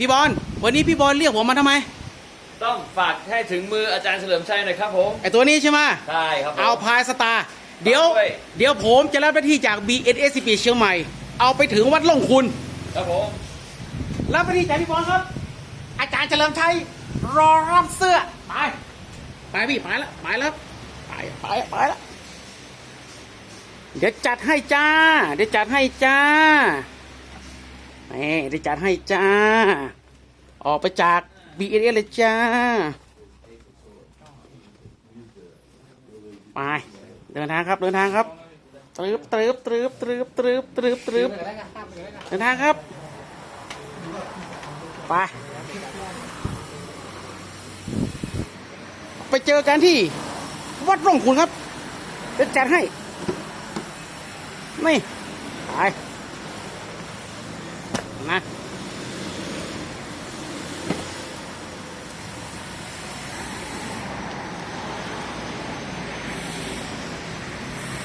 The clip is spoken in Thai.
พี่บอลวันนี้พี่บอลเรียกผมมาทำไม ต้องฝากให้ถึงมืออาจารย์เฉลิมชัยหน่อยครับผมไอตัวนี้ใช่ไหมใช่ครับผม เอาพายสตาร์เดี๋ยว ด้วย เดี๋ยวผมจะรับหน้าที่จาก BNS เชียงใหม่ เอาไปถึงวัดหลงคุณ ครับผม รับหน้าที่จากพี่บอลครับ อาจารย์เฉลิมชัยรอรับเสื้อ ไป ไปพี่ไปแล้วไปแล้วไปไปไปแล้วเดี๋ยวจัดให้จ้า เดี๋ยวจัดให้จ้า นี่เดี๋ยวจัดให้จ้า ออกไปจาก BNS เลยจ้า ไป เดินทางครับ เดินทางครับตรึบตรึบตรึบตรึบตรึบตรึบตรึบเดินทางครับ ไป ไปเจอกันที่ วัดร่องขุนครับเดี๋ยวจัดให้นี่ไป มา